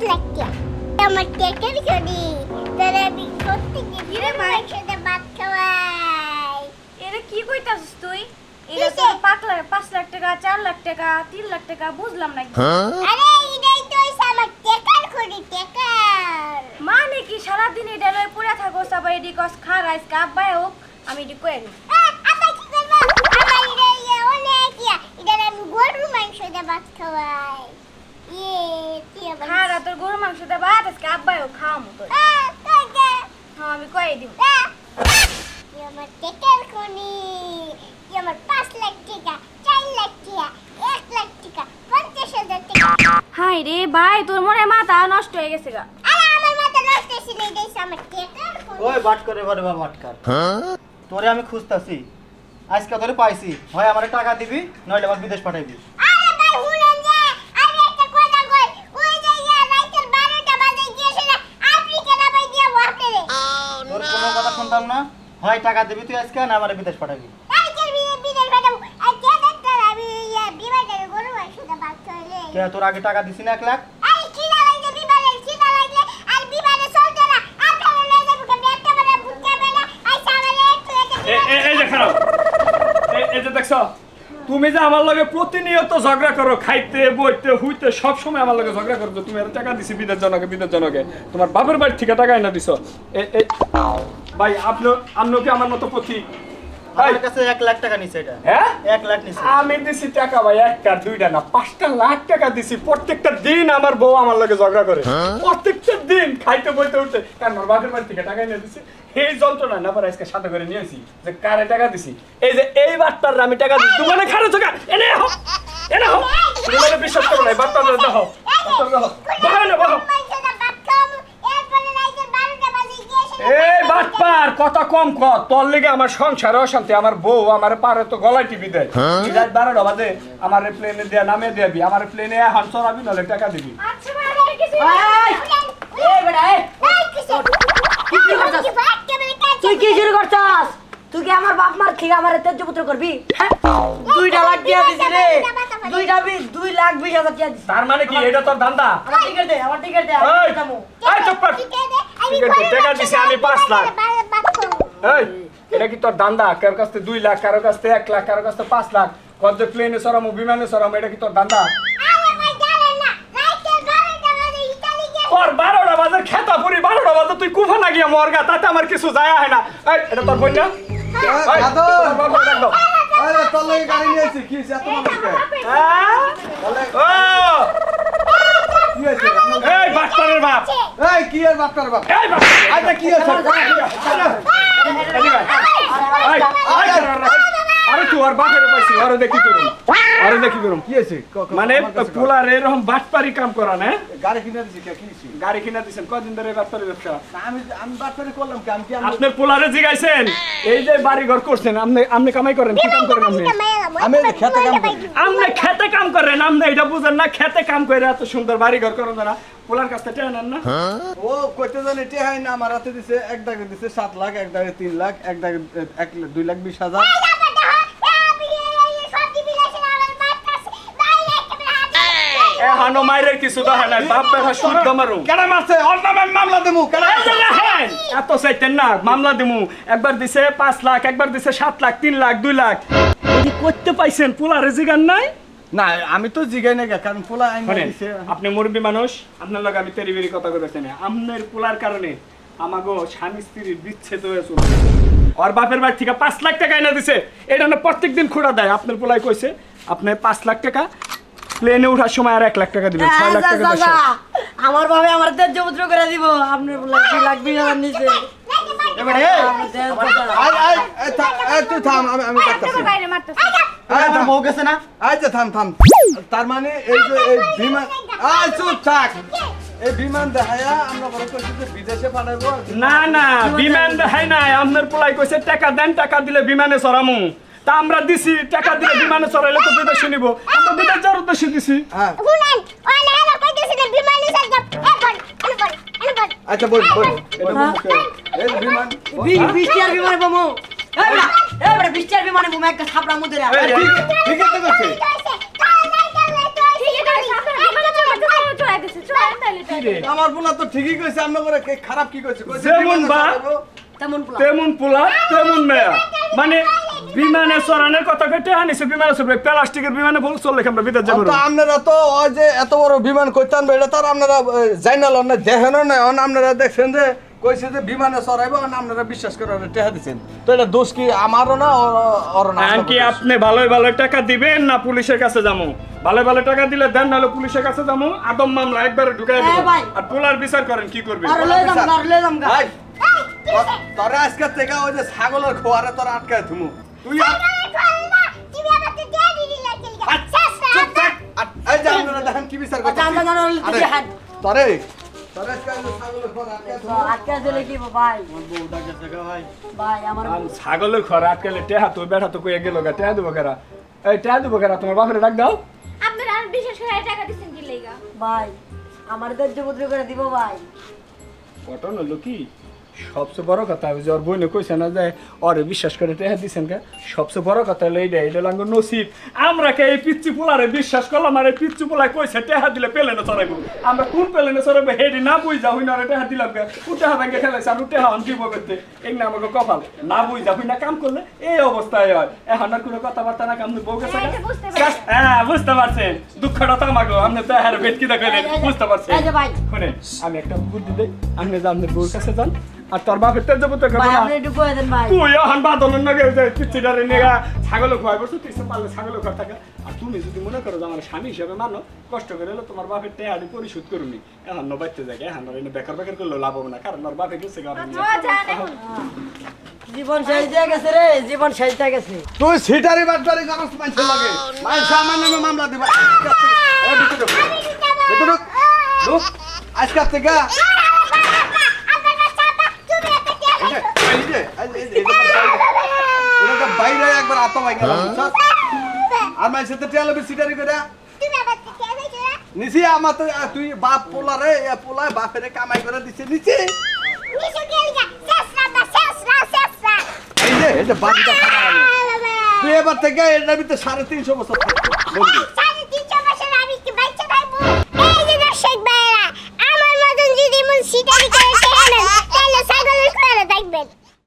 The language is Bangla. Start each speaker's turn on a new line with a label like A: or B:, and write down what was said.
A: লাখ আমার টেকের করি তাহলে আমি প্রত্যেকদিন
B: কিরে ভাই?
A: একসাথে ভাত খাওয়াই
B: এটা কি কইতাছিস তুই এটা তো পাঁচ লাখ পাঁচ লাখ টাকা চার লাখ টাকা তিন লাখ টাকা বুঝলাম না কি।
A: আরে এটাই তো আমার
B: মানে কি সারাদিন এটা লয়ে পড়ে থাকো সবাই এডি কস কাব্বাই হোক আমি এডি
A: আহ, আপা আমার এটা অনেক এটা আমি গরুর মাংস দিয়ে ভাত খাওয়াই ইয়ে
B: খারা তোর গরু মাংস ভাত আজকে আব্বাই হোক খাওয়া মতো
A: আহ, কাকা
B: হ্যাঁ আমি কই দিব
A: আমার টেকের কোনি আমার পাঁচ লাখ টাকা চার লাখ টাকা এক লাখ টাকা পঞ্চাশ হাজার টাকা।
B: হাই রে ভাই তোর মনে মাথা নষ্ট হয়ে গেছে গা।
A: আরে আমার মাথা নষ্ট ছিল এটাই হচ্ছে আমার টেকের
C: ওই বাট করে বারে বা বাটকার তোরে আমি খুঁজতাছি। আজকে তোরে পাইছি। হয় আমারে টাকা দিবি নইলে আমার বিদেশ পাঠাইবি
A: আরে ভাই শুনেন যে আমি একটা কথা কই ওই যে ইয়া রাইতের বারোটা বাজে গিয়েছে না আফ্রিকা না ভাই দিয়ে আপনারে
C: তোর শুনতাম না, হয় টাকা দিবি তুই আজকে, না আমারে বিদেশ পাঠাবি। তোর আগে টাকা দিছি না এক লাখ?
D: তুমি যে আমার লগে প্রতিনিয়ত ঝগড়া করো, খাইতে, বইতে, হুইতে সব সময় আমার লগে ঝগড়া করো তুমি এত টাকা দিছি বিদেশ জনকে বিদেশ জনকে। তোমার বাপের বাড়ি থেকে টাকা এনে দিছো এ- ভাই আপনি আপনি কি আমার মতো পথি?
C: আমার কাছে এক লাখ টাকা নিছে এটা।
D: হ্যাঁ?
C: এক লাখ নিছে।
D: আমি দিছি টাকা ভাই একটা দুইটা না পাঁচটা লাখ টাকা দিছি। প্রত্যেকটা দিন আমার বউ আমার লগে ঝগড়া করে। প্রত্যেকটা দিন খাইতে বইতে উঠতে। কারণ আমার বাপের বাড়ি থেকে টাকা এনে দিছি। এই যন্ত্রণা না পরে আজকে সাথে করে নিয়েছি যে কারে টাকা দিছি? এই যে এই বাটটার আমি টাকা দিছি। তুমি মানে খারাপ টাকা এনে হো এনে হো তুমি মানে বিশ্বাস করো না দেখো দেখো বহাও বাটপার কথা কম ক। তোর লেগে আমার সংসার অশান্তি আমার বউ আমার পারে তো গলায় টিভি দেয়। তুই রাত বারোটা বাজে আমার প্লেনে দেয়া নামে দেবি আমার প্লেনে হান চড়াবি নাহলে টাকা দিবি।
B: আচ্ছা
E: তুই কি শুরু করছস? তুই কি আমার বাপ মার খেয়ে আমার তেজ্য পুত্র করবি? হ্যাঁ? দুইটা লাখ দিয়া দিছি রে। দুইটা বিশ দুই লাখ বিশ হাজার দিয়া দিছি।
D: তার মানে কি এটা তোর ধান্দা?
E: আমার টিকিট দে আমার টিকিট দে।
D: এই চুপ কর।
A: গরুর
D: টাকা
A: মাংস
D: আমি পাঁচ লাখ। এই এটা কি তোর ধান্দা কারোর কাছ থেকে দুই লাখ কারোর কাছ থেকে এক লাখ কারোর কাছ থেকে পাঁচ লাখ। কত যে প্লেনে সরামো বিমানে সরামো এটা কি তোর
A: গিয়েছে
D: তোর বারোটা বাজার খেতা পুরি বারোটা বাজার তুই কুফা না গিয়া মরগা তাতে আমার কিছু যায় হয় না। এই এটা তোর বোন না এই,
F: দাদু!
D: তোর বাবার ডাক দাও।
F: আরে তোর গাড়ি নিয়েছি কি এত মানুষকে?
D: হ্যাঁ? ও,
F: কি হয়েছে?
D: বাটপারের বাপ
F: এই কি আর বাপটার বাপ
D: এই বাপ
F: আচ্ছা কি হয়েছে
D: আরে তুই আর বাপের পাইছি আরে দেখি করুন। আরে দেখি করুন
F: কি ক-
D: মানে। পোলার এরকম বাটপারি কাম করা না?
F: গাড়ি কিনে দিছি কে কি হয়েছে?
D: গাড়ি কিনা দিছেন কদিন ধরে বাটপারি ব্যবসা?
F: আমি আমি বাটপারি করলাম কি আমি কি আমি
D: আপনার পোলারে জিগাইছেন? এই যে বাড়ি ঘর করছেন আপনি আপনি কামাই করেন কি কাম করেন আপনি?
F: আমি খেতে কাম করি।
D: আপনি খেতে কাম করেন আপনি এটা বুঝেন না খেতে কাম করে এত সুন্দর বাড়ি ঘর করেন না। পোলার কাছ থেকে নেন না?
F: ও কইতে জানি তে হয় না আমার হাতে দিছে এক দাগে দিছে সাত লাখ এক দাগে তিন লাখ এক দাগে এ, এক লাখ- দুই লাখ বিশ হাজার।
D: এহানো মাইরের কিছু তো হয় না বাপ বেটা শুদ্ধ মারু
F: কেন মারছে? অন্য মামলা দেবো কেন
D: এত চাইতেন না মামলা দিমু। একবার দিছে পাঁচ লাখ একবার দিছে সাত লাখ তিন লাখ দুই লাখ। যদি করতে পাইছেন পোলারে জিগান নাই?
F: না আমি তো জিগাই না গে, কারণ পোলা আইন দিছে।
D: আপনি মুরব্বী মানুষ আপনার লগে আমি তেরি বেরি কথা বলতেছি না। আপনার পোলার কারণে আমাগো স্বামী স্ত্রীর বিচ্ছেদ হয়ে চলছে আর বাপের বাড়ি থেকে পাঁচ লাখ টাকা এনে দিছে। এটা না প্রত্যেক দিন খোড়া দেয়। আপনার পোলাই কইছে আপনি পাঁচ লাখ টাকা প্লেনে ওঠার সময় আর এক লাখ টাকা দিবেন ছয় লাখ টাকা
E: আমার ভাবে আমার তেজ্য পুত্র করে দিব। আপনার দুই লাখ বিশ হাজার নিচে।
F: এবারে এই,
E: আমার
F: আই আই এই থা- তুই থাম আমি আমি
C: বউ গেছে না?
F: আচ্ছা থাম থাম। তার মানে এই যে এই বিমান আয় চুপ থাক। এই বিমান দেখায়া আমরা বলে করছি যে বিদেশে পাঠাবো।
D: না না বিমান দেখাই নাই। আপনার পোলাই কইছে টাকা দেন টাকা দিলে বিমানে চড়ামু। তা আমরা দিছি টাকা দিলে বিমানে চড়াইলে তো বিদেশে নিব। আমরা বিদেশ যাওয়ার উদ্দেশ্যে দিছি।
F: হ্যাঁ। আচ্ছা বল বল। এই বিমান
E: বিমানে বমু এই বেটা, এই বেটা, বৃষ্টির বিমানে বমু একটা ছাপড়া মুদে রে
F: এই, ঠিক ঠিক আছে আমার বোনা তো ঠিকই কইছে আমরা করে কে খারাপ কি কইছে? কইছে
D: যেমন বা-।
E: তেমন পোলা।
D: তেমন পোলা তেমন মেয়া। মানে বিমানে চড়ানোর কথা কেটে আনিছে বিমানে চড়বে প্লাস্টিকের বিমানে বল চললে আমরা বিদেশ যাব?
F: তো আপনারা তো ওই যে এত বড় বিমান কইতান এটা তো আর আপনারা জাইনাল না দেখেন না অন আপনারা দেখছেন যে কইছে যে বিমানে চড়াইবো অন আপনারা বিশ্বাস করে দিছেন। তো এটা দোষ কি আমারও না ওর- না?
D: কি আপনি ভালোই ভালো টাকা দিবেন না পুলিশের কাছে যাব? ভালো ভালো টাকা দিলে দেন নাহলে পুলিশের কাছে যাব। আদম মামলা একবারে ঢুকাই
E: হ্যাঁ,
D: দেবো আর পোলার বিচার করেন কি করবে?
E: আর লয়ে যাম আর লয়ে যাম
F: ভাই তোরা আজকে থেকে ওই যে ছাগলের খোয়ারে তোরা আটকায় থুমু। তুই
E: আচ্ছা,
F: ছাগলের
D: ঘর আটকালে টেহা তো বেটা তো কয়ে গেল টেহা দেবো কেরা এই টেহা দেবো কেরা তোমার বাপরে ডাক দাও
B: আপনারা বিশেষ করে টাকা
E: আমার করে দিব ভাই
D: ঘটনা হলো কি সবচেয়ে বড় কথা ওই যে ওর বইনে কইছে না যে ওরে বিশ্বাস করে টেহা দিছেন কে? সবচেয়ে বড় কথা হলো এইটা এটা লাঙ্গ নসিব। আমরা কে এই পিচ্চি পোলারে বিশ্বাস করলাম আর এই পিচ্চি পোলায় কইছে টেহা দিলে পেলে না চড়াইবো। আমরা কোন পেলে না চড়াইবো হেডি না বুঝা হই না রে টেহা দিলাম কে? ও টেহা ব্যাংকে খেলাইছে আমি টেহা অন দিব করতে। এই না আমাকে কপাল। না বুঝা হই না কাম করলে এই অবস্থায় হয়। এখন আর কোনো কথাবার্তা না কাম বউ গেছে
B: হ্যাঁ, বুঝতে।
D: হ্যাঁ বুঝতে পারছেন। দুঃখটা তো আমাকে আপনি তো হ্যাঁ ভেটকি দেখাইলেন বুঝতে পারছেন।
E: ভাই।
D: শুনেন আমি একটা বুদ্ধি দেই আপনি যে আপনার বউর কাছে যান আর তোর বাপের তেজ যাব তো
E: ভাই আপনি একটু কয়ে দেন ভাই।
D: তুই এখন বাদনের নগে যে পিচ্ছিটারে নিয়ে ছাগল খোয়াই বসে তুই পারলে ছাগল খোয়া থাকে। আর তুমি যদি মনে করো যে আমার স্বামী হিসেবে মানো কষ্ট করে হলে তোমার বাপের টেয়ারি পরিশোধ করুনি এখন ন বাইতে যায় এখন এনে বেকার বেকার করলে লাভ হবে না কারণ ওর বাপে গেছে
B: ও যান এখন
E: জীবন শেষ হয়ে গেছে রে জীবন শেষ হয়ে গেছে।
F: তুই সিটারি বাটবারি করস মানুষের লাগে। মানুষ আমার নামে মামলা দিবা। আজকের থেকে বাইরে- একবার আতমাই গেল বুঝছস? আর মানুষের তো টেয়ালবি সিটারি করে নিছি আমার তো তুই বাপ পোলা রে এ পোলায় বাপের কামাই করে দিছে নিছি। তুই এবার থেকে এটার ভিতরে সাড়ে তিনশো বছর